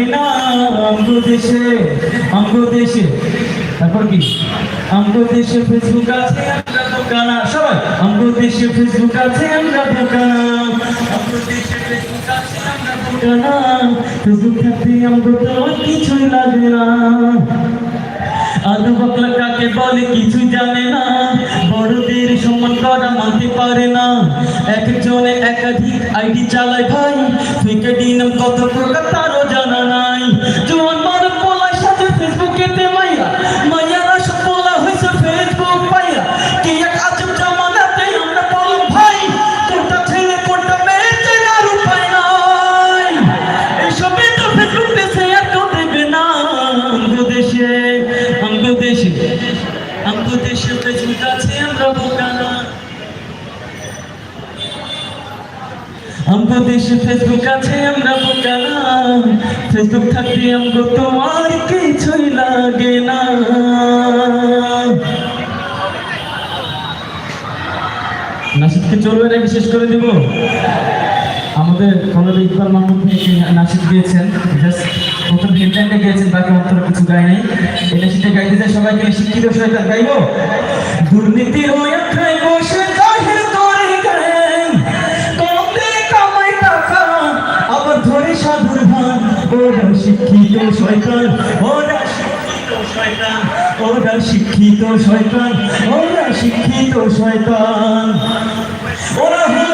যাই না আমগো দেশে আমগো কি? আমগো ফেসবুক আছে, আমরা দোকানা। সবাই আমগো ফেসবুক আছে, আমরা দোকানা। আছে, আমরা দোকানা। ফেসবুক থাকতে কিছুই লাগে না। আলু কাকে বলে কিছু জানে না। বড়দের সম্মান করা মানতে পারে না। একজনে একাধিক আইডি চালায় ভাই। থেকে দিন কত প্রকার তারও জানা নাই। জোয়ান দেশে আমগো দেশে ফেসবুক আছে আমরা বোকানা আমগো দেশে ফেসবুক আছে আমরা বোকানা ফেসবুক থাকতে আমগো তোমার কিছুই লাগে না। নাসিদকে চলবে নাকি শেষ করে দিব? আমাদের কলেজ ইকবাল মাহমুদ নাসিদ গিয়েছেন। প্রথম হেডলাইনটা গিয়েছেন, বাকি অন্তর কিছু গায় নাই। এই নাসিদটা গাইতে যায় সবাই গেলে শিক্ষিত সহায়তা গাইবো? দুর্নীতি শিক্ষিত শয়তান, ওরা শিক্ষিত শয়তান, ওরা শিক্ষিত শয়তান, ওরা শিক্ষিত শয়তান। ওরা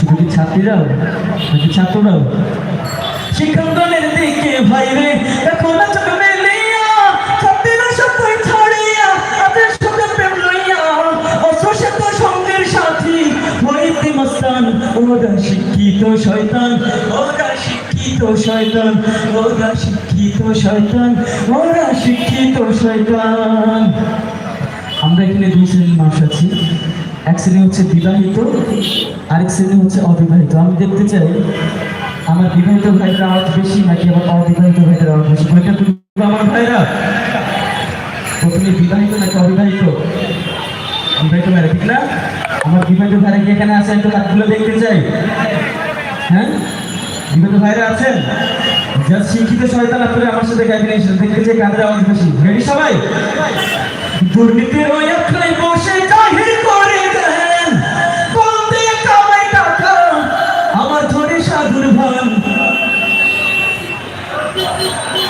যদি ছাত্রীরাও নাকি ছাত্ররাও। শিক্ষাঙ্গনের দিকে ভাইরে দেখো না চোখ মেলিয়া ছাত্রীরা ছাড়িয়া তাদের সাথে প্রেম লইয়া অসুস্থ সঙ্গের মস্তান ওরা শিক্ষিত শয়তান ওরা শিক্ষিত শয়তান ওরা শিক্ষিত শয়তান ওরা শিক্ষিত শয়তান। আমরা এখানে দুই শ্রেণির মানুষ আছি। এক শ্রেণি হচ্ছে বিবাহিত, আরেক শ্রেণি হচ্ছে অবিবাহিত। আমি দেখতে চাই, আমার বিবাহিত ভাইদের আওয়াজ বেশি নাকি আমার অবিবাহিত ভাইদের আওয়াজ বেশি? বইটা তুমি আমার ভাইরা। প্রথমে বিবাহিত নাকি অবিবাহিত? বিবাহিত ভাইরা, ঠিক না? আমার বিবাহিত ভাইরা কি এখানে আছে? একটু তাকগুলো দেখতে চাই। হ্যাঁ? বিবাহিত ভাইরা আছেন? যা শিক্ষিত শয়তান আপনারা আমার সাথে এসে দেখতে চাই কাদের আওয়াজ বেশি। রেডি সবাই? দুর্নীতির ওই আখড়ায় বসে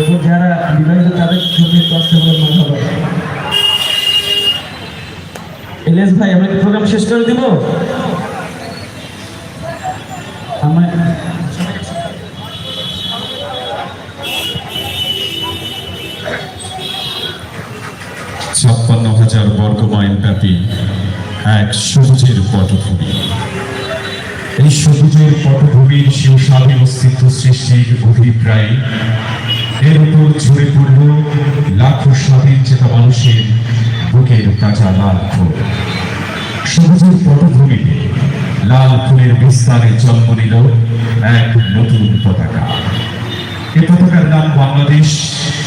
এবং যারা বিবাহিত, তাদের জন্য হবা। ভাই, আমরা কি প্রোগ্রাম শেষ করে দিব? আমার ছাপ্পান্ন হাজার বর্গ মাইল ব্যাপী এক সবুজের পটভূমি। এই সবুজের পটভূমির শিবস্বামী অস্তিত্ব সৃষ্টির অভিপ্রায় এর উপর ঝরে পড়ল লাখো স্বাধীন চেতা মানুষের বুকের কাঁচা লাল ফুল। সবুজের পটভূমিতে লাল ফুলের বিস্তারে জন্ম নিল এক নতুন পতাকা। এ পতাকার নাম বাংলাদেশ,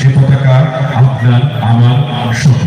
এ পতাকা আপনার, আমার সহ